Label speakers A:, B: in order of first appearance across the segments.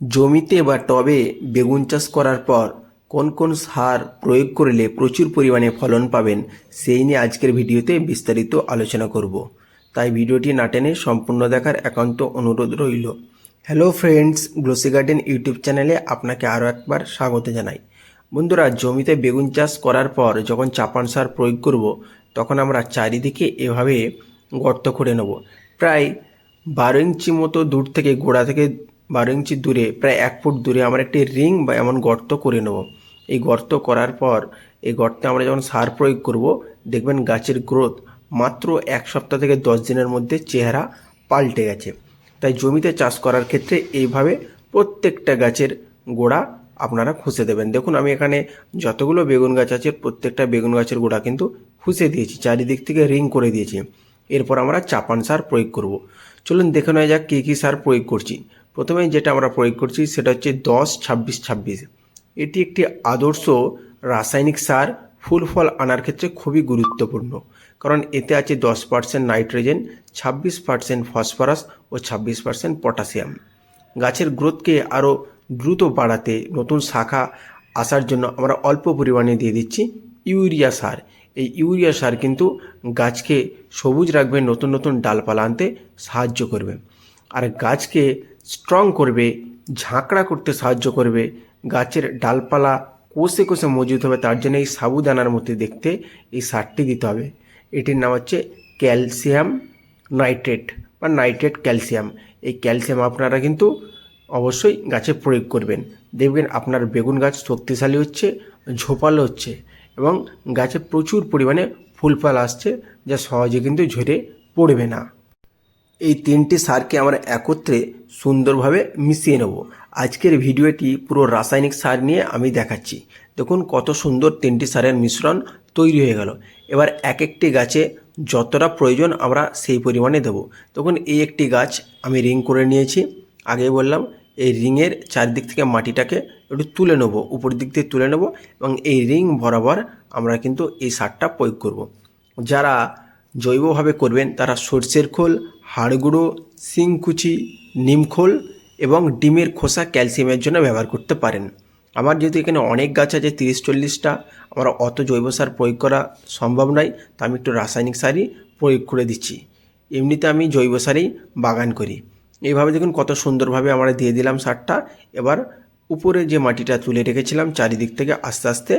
A: জমিতে বা টবে বেগুন চাষ করার পর কোন কোন সার প্রয়োগ করলে প্রচুর পরিমাণে ফলন পাবেন, সেই নিয়ে আজকের ভিডিওতে বিস্তারিত আলোচনা করব। তাই ভিডিওটি না টেনে সম্পূর্ণ দেখার একান্ত অনুরোধ রইল। Hello friends glossy garden YouTube চ্যানেলে আপনাকে আরও একবার স্বাগত জানাই। বন্ধুরা, জমিতে বেগুন চাষ করার পর যখন চাপান সার প্রয়োগ করব, তখন আমরা চারিদিকে এভাবে গর্ত করে নেব। প্রায় বারো ইঞ্চি মতো দূর থেকে গোড়া থেকে বারো ইঞ্চি দূরে, প্রায় এক ফুট দূরে আমরা একটি রিং বা এমন গর্ত করে নেব। এই গর্ত করার পর এই গর্তে আমরা যখন সার প্রয়োগ করব, দেখবেন গাছের গ্রোথ মাত্র এক সপ্তাহ থেকে দশ দিনের মধ্যে চেহারা পাল্টে গেছে। তাই জমিতে চাষ করার ক্ষেত্রে এইভাবে প্রত্যেকটা গাছের গোড়া আপনারা খুঁজে দেবেন। দেখুন, আমি এখানে যতগুলো বেগুন গাছ আছে, প্রত্যেকটা বেগুন গাছের গোড়া কিন্তু খুঁজে দিয়েছি, চারিদিক থেকে রিং করে দিয়েছি। এরপর আমরা চাপান সার প্রয়োগ করব। চলুন দেখে নেওয়া যাক কী কী সার প্রয়োগ করছি। প্রথমে যেটা আমরা প্রয়োগ করছি সেটা হচ্ছে দশ ছাব্বিশ ছাব্বিশ। এটি একটি আদর্শ রাসায়নিক সার, ফুল ফল আনার ক্ষেত্রে খুবই গুরুত্বপূর্ণ। কারণ এতে আছে দশ পার্সেন্ট নাইট্রোজেন, ছাব্বিশ পার্সেন্ট ফসফরাস ও ছাব্বিশ পার্সেন্ট পটাশিয়াম। গাছের গ্রোথকে আরও দ্রুত বাড়াতে নতুন শাখা আসার জন্য আমরা অল্প পরিমাণে দিয়ে দিচ্ছি ইউরিয়া সার। এই ইউরিয়া সার কিন্তু গাছকে সবুজ রাখবে, নতুন নতুন ডালপালা আনতে সাহায্য করবে। আর গাছকে স্ট্রং করবে, ঝাঁকড়া করতে সাহায্য করবে, গাছের ডালপালা কোষে কোষে মজুত হবে, তার জন্য এই সাবুদানার মধ্যে দেখতে এই সারটি দিতে হবে। এটির নাম হচ্ছে ক্যালসিয়াম নাইট্রেট বা নাইট্রেট ক্যালসিয়াম। এই ক্যালসিয়াম আপনারা কিন্তু অবশ্যই গাছে প্রয়োগ করবেন। দেখবেন আপনার বেগুন গাছ শক্তিশালী হচ্ছে, ঝোপালো হচ্ছে এবং গাছে প্রচুর পরিমাণে ফুল ফল আসছে, যা সহজে কিন্তু ঝরে পড়বে না। এই তিনটি সারকে আমরা একত্রে সুন্দরভাবে মিশিয়ে নেব। আজকের ভিডিওটি পুরো রাসায়নিক সার নিয়ে আমি দেখাচ্ছি। দেখুন কত সুন্দর তিনটি সারের মিশ্রণ তৈরি হয়ে গেল। এবার এক একটি গাছে যতটা প্রয়োজন আমরা সেই পরিমাণে দেবো। তখন এই একটি গাছ আমি রিং করে নিয়েছি। আগে বললাম, এই রিংয়ের চারদিক থেকে মাটিটাকে একটু তুলে নেব, উপর দিক দিয়ে তুলে নেব এবং এই রিং বরাবর আমরা কিন্তু এই সারটা প্রয়োগ করব। যারা জৈবভাবে করবেন তারা সর্ষের খোল হাড়গুঁড়ো, শিংকুচি, নিমখোল এবং ডিমের খোসা ক্যালসিয়ামের জন্য ব্যবহার করতে পারেন। আমার যেহেতু এখানে অনেক গাছ আছে তিরিশ চল্লিশটা আমার অত জৈব সার প্রয়োগ করা সম্ভব নয়, তা আমি একটু রাসায়নিক সারই প্রয়োগ করে দিচ্ছি। এমনিতে আমি জৈব সারেই বাগান করি। এইভাবে দেখুন কত সুন্দরভাবে আমরা দিয়ে দিলাম সারটা। এবার উপরে যে মাটিটা তুলে রেখেছিলাম, চারিদিক থেকে আস্তে আস্তে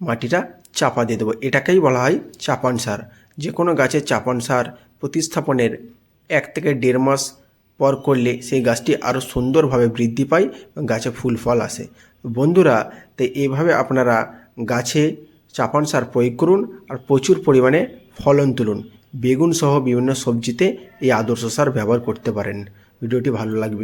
A: মাটিটা চাপা দিয়ে দেবো। এটাকেই বলা হয় চাপান সার। যে কোনো গাছের চাপান সার প্রতিস্থাপনের এক থেকে দেড় মাস পর করলে সেই গাছটি আরও সুন্দরভাবে বৃদ্ধি পায় এবং গাছে ফুল ফল আসে। বন্ধুরা তাই এভাবে আপনারা গাছে চাপান সার প্রয়োগ করুন আর প্রচুর পরিমাণে ফলন তুলুন। বেগুন সহ বিভিন্ন সবজিতে এই আদর্শ সার ব্যবহার করতে পারেন। ভিডিওটি ভালো লাগবে